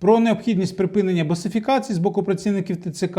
Про необхідність припинення басифікації з боку працівників ТЦК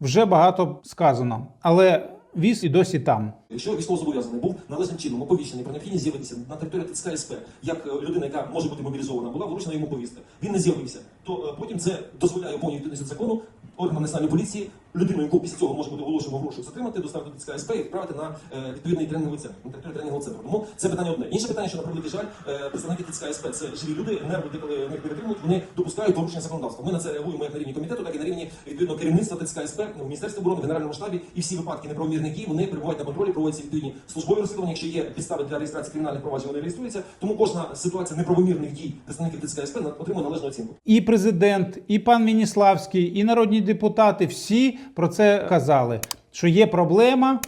вже багато сказано, але віз і досі там. Якщо військовозобов'язаний був належним чином оповіщений про необхідність з'явитися на території ТЦК СП, як е, людина, яка може бути мобілізована, була вручена йому повістка. Він не з'явився, то е, потім це дозволяє повній відповідності закону органам національної поліції людину, яку після цього може бути оголошено в розшук, затримати, доставити до ТЦК СП і відправити на е, відповідний тренінговий центр, на територію тренінгового центру. Тому це питання одне. Інше питання, що на превеликий жаль, представники ТЦК СП це живі люди, нерви, де коли них перетримують, вони допускають порушення законодавства. Ми на це реагуємо як на рівні комітету, так і на рівні відповідно керівництва ТЦК СП, в Міністерстві оборони, Генеральному штабі і всі випадки неправомірних дій вони перебувають на контролі, проводяться відповідні службові розслідування. Якщо є підстави для реєстрації кримінальних проваджень, вони реєструються. Тому кожна ситуація неправомірних дій представників ТЦК СП отримує належну оцінку. І президент, і пан Мініславський, і народні депутати всі про це казали, що є проблема,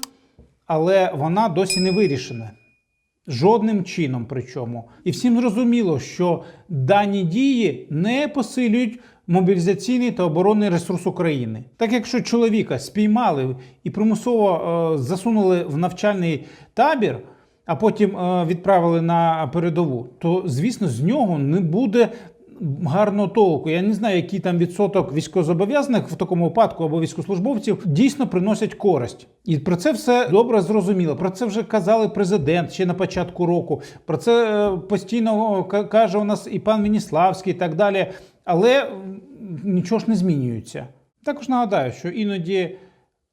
але вона досі не вирішена. Жодним чином причому. І всім зрозуміло, що дані дії не посилюють мобілізаційний та оборонний ресурс України. Так якщо чоловіка спіймали і примусово е, засунули в навчальний табір, а потім е, відправили на передову, то звісно з нього не буде гарного толку. Я не знаю, який там відсоток військовозобов'язаних в такому випадку або військовослужбовців дійсно приносять користь. І про це все добре зрозуміло. Про це вже казали президент ще на початку року. Про це е, постійно каже у нас і пан Мініславський, і так далі. Але нічого ж не змінюється. Також нагадаю, що іноді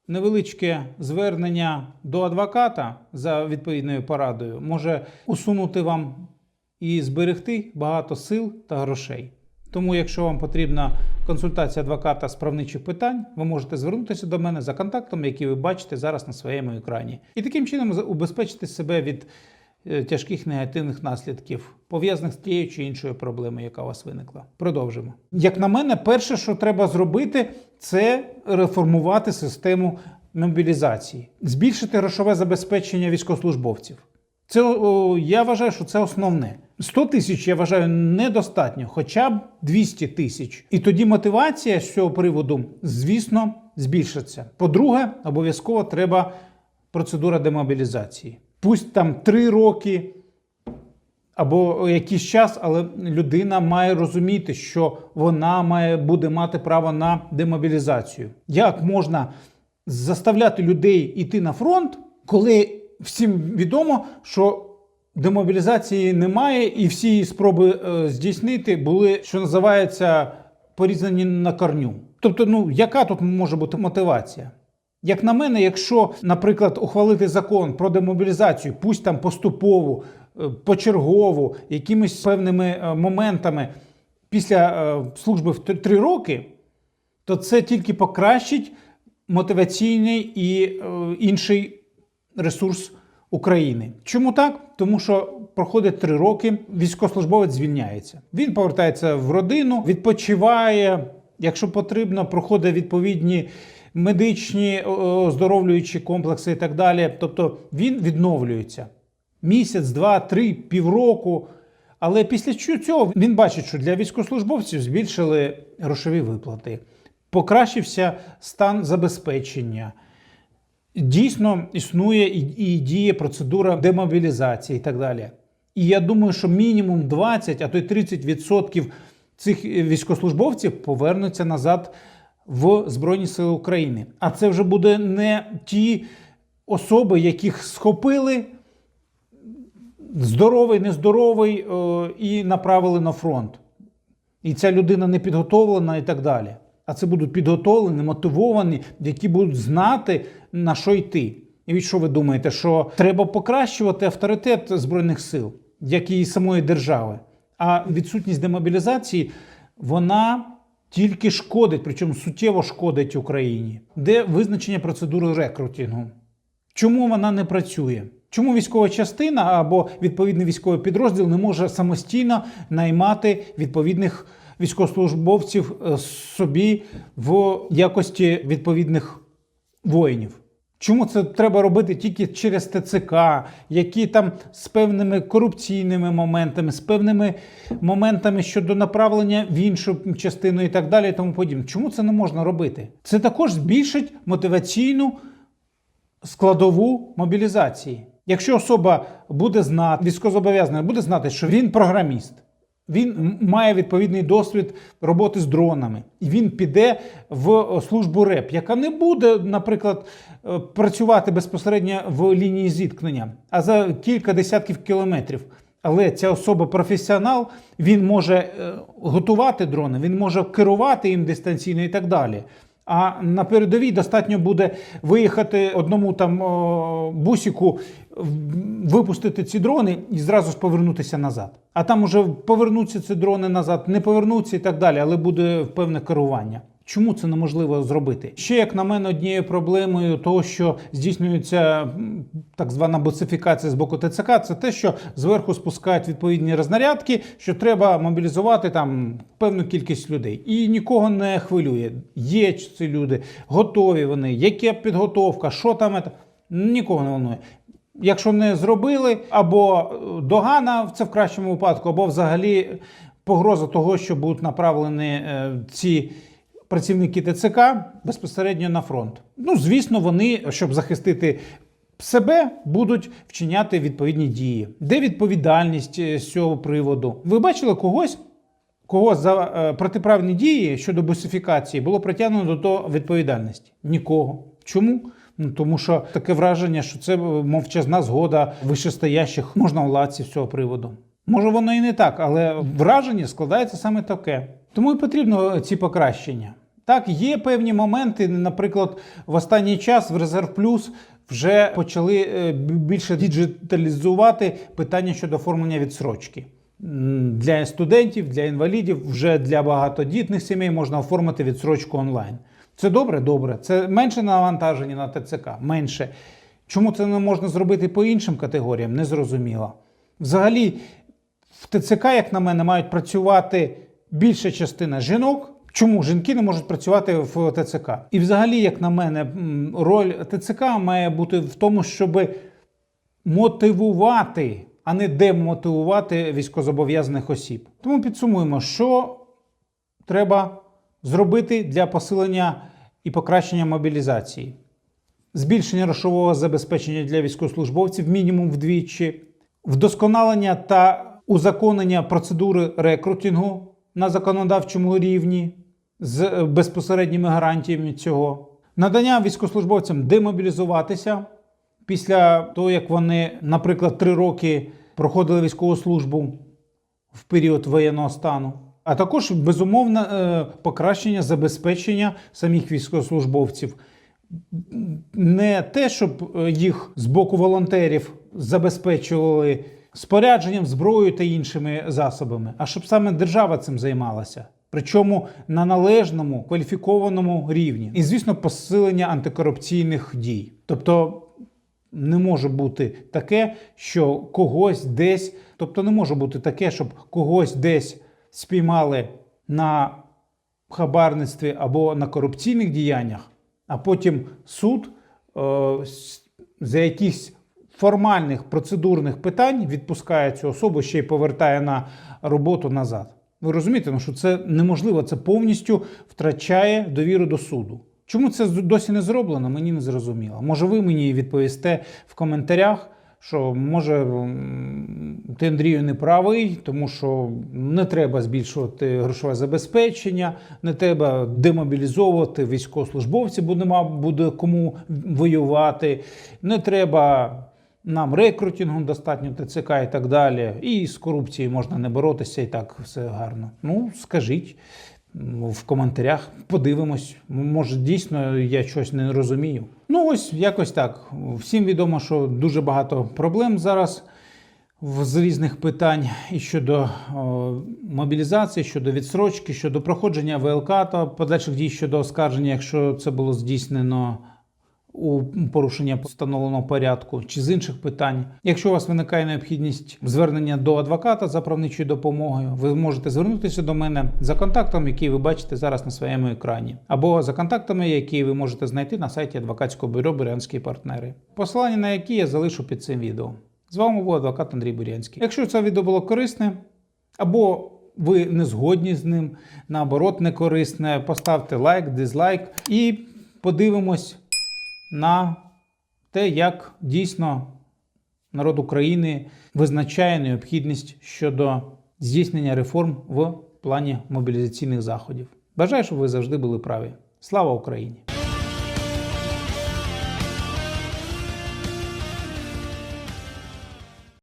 невеличке звернення до адвоката за відповідною порадою може усунути вам і зберегти багато сил та грошей. Тому, якщо вам потрібна консультація адвоката з правничих питань, ви можете звернутися до мене за контактом, який ви бачите зараз на своєму екрані, і таким чином убезпечити себе від е, тяжких негативних наслідків, пов'язаних з тією чи іншою проблемою, яка у вас виникла. Продовжимо. Як на мене, перше, що треба зробити, це реформувати систему мобілізації, збільшити грошове забезпечення військовослужбовців. Це о, я вважаю, що це основне. 100 тисяч я вважаю недостатньо, хоча б 200 тисяч. І тоді мотивація з цього приводу, звісно, збільшиться. По-друге, обов'язково треба процедура демобілізації. Пусть там 3 роки або якийсь час, але людина має розуміти, що вона має буде мати право на демобілізацію. Як можна заставляти людей йти на фронт, коли всім відомо, що демобілізації немає, і всі її спроби е, здійснити були, що називається, порізані на корню. Тобто, ну яка тут може бути мотивація? Як на мене, якщо, наприклад, ухвалити закон про демобілізацію, пусть там поступову, е, почергову, якимись певними е, моментами після служби в 3 роки, то це тільки покращить мотиваційний і інший ресурс України. Чому так? Тому що проходить три роки, військовослужбовець звільняється. Він повертається в родину, відпочиває. Якщо потрібно, проходить відповідні медичні оздоровлюючі комплекси і так далі. Тобто він відновлюється місяць, два, три, півроку. Але після цього він бачить, що для військовослужбовців збільшили грошові виплати, покращився стан забезпечення. Дійсно існує і, і діє процедура демобілізації і так далі. І я думаю, що мінімум 20, а то й 30% цих військовослужбовців повернуться назад в Збройні Сили України. А це вже буде не ті особи, яких схопили, здоровий, нездоровий, е, і направили на фронт. І ця людина не підготовлена і так далі. А це будуть підготовлені, мотивовані, які будуть знати, на що йти. І від що ви думаєте, що треба покращувати авторитет Збройних сил, як і самої держави. А відсутність демобілізації, вона тільки шкодить, причому суттєво шкодить Україні. Де визначення процедури рекрутингу? Чому вона не працює? Чому військова частина або відповідний військовий підрозділ не може самостійно наймати відповідних військовослужбовців е, собі в якості відповідних воїнів? Чому це треба робити тільки через ТЦК, які там з певними корупційними моментами, з певними моментами щодо направлення в іншу частину і так далі, і тому подібне? Чому це не можна робити? Це також збільшить мотиваційну складову мобілізації. Якщо особа буде знати, військовозобов'язаний буде знати, що він програміст, Він має відповідний досвід роботи з дронами, і він піде в е, службу РЕП, яка не буде, наприклад, е, працювати безпосередньо в лінії зіткнення, а за кілька десятків кілометрів. Але ця особа професіонал, він може е, готувати дрони, він може керувати їм дистанційно і так далі. А на передовій достатньо буде виїхати одному там бусіку, випустити ці дрони і зразу ж повернутися назад. А там уже повернуться ці дрони назад, не повернуться і так далі, але буде певне керування. Чому це неможливо зробити? Ще, як на мене, однією проблемою того, що здійснюється так звана боцифікація з боку ТЦК, це те, що зверху спускають відповідні рознарядки, що треба мобілізувати там певну кількість людей. І нікого не хвилює. Є ці люди, готові вони, яка підготовка, що там, це, нікого не волнує. Якщо не зробили, або е, догана це в кращому випадку, або взагалі погроза того, що будуть направлені е, ці працівники ТЦК безпосередньо на фронт. Ну, звісно, вони, щоб захистити себе, будуть вчиняти відповідні дії. Де відповідальність е, з цього приводу? Ви бачили когось? Кого за е, протиправні дії щодо бусифікації було притягнено до відповідальності? Нікого. Чому? Ну тому що таке враження, що це е, мовчазна згода вищестоящих можновладців з цього приводу. Може, воно і не так, але враження складається саме таке. Тому і потрібно ці покращення. Так, є певні моменти, наприклад, в останній час в Резерв Плюс вже почали е, більше діджиталізувати питання щодо оформлення відсрочки. Для студентів, для інвалідів, вже для багатодітних сімей можна оформити відсрочку онлайн. Це добре? Добре. Це менше навантаження на ТЦК, менше. Чому це не можна зробити по іншим категоріям? Незрозуміло. Взагалі, в ТЦК, як на мене, мають працювати більша частина жінок. Чому жінки не можуть працювати в ТЦК? І взагалі, як на мене, роль ТЦК має бути в тому, щоб мотивувати, а не демотивувати військовозобов'язаних осіб. Тому підсумуємо, що треба зробити для посилення і покращення мобілізації. Збільшення грошового забезпечення для військовослужбовців мінімум вдвічі, вдосконалення та узаконення процедури рекрутингу на законодавчому рівні з е, безпосередніми гарантіями цього, надання військовослужбовцям демобілізуватися після того, як вони, наприклад, три роки проходили військову службу в період воєнного стану, а також безумовне покращення забезпечення самих військовослужбовців. Не те, щоб е, їх з боку волонтерів забезпечували спорядженням, зброєю та іншими засобами, а щоб саме держава цим займалася. Причому на належному кваліфікованому рівні, і звісно, посилення антикорупційних дій. Тобто не може бути таке, що когось десь, тобто не може бути таке, щоб когось десь спіймали на хабарництві або на корупційних діяннях, а потім суд е, за якихось формальних процедурних питань відпускає цю особу, ще й повертає на роботу назад. Ви розумієте, ну, що це неможливо, це повністю втрачає довіру до суду. Чому це досі не зроблено, мені не зрозуміло. Може, ви мені відповісте в коментарях, що може ти Андрію не правий, тому що не треба збільшувати грошове забезпечення, не треба демобілізовувати військовослужбовців, бо нема буде кому воювати, не треба. Нам рекрутингу достатньо ТЦК і так далі. І з корупцією можна не боротися, і так все гарно. Ну, скажіть в коментарях, подивимось. Може, дійсно я щось не розумію. Ну, ось якось так. Всім відомо, що дуже багато проблем зараз з різних питань і щодо о, мобілізації, щодо відсрочки, щодо проходження ВЛК та подальших дій щодо оскарження, якщо це було здійснено у порушення встановленого порядку чи з інших питань. Якщо у вас виникає необхідність звернення до адвоката за правничою допомогою, ви можете звернутися до мене за контактом, який ви бачите зараз на своєму екрані, або за контактами, які ви можете знайти на сайті адвокатського бюро Бурянські партнери, посилання на які я залишу під цим відео. З вами був адвокат Андрій Бурянський. Якщо це відео було корисне, або ви не згодні з ним, наоборот, не корисне, поставте лайк, дизлайк і подивимось на те, як дійсно народ України визначає необхідність щодо здійснення реформ в плані мобілізаційних заходів. Бажаю, щоб ви завжди були праві. Слава Україні!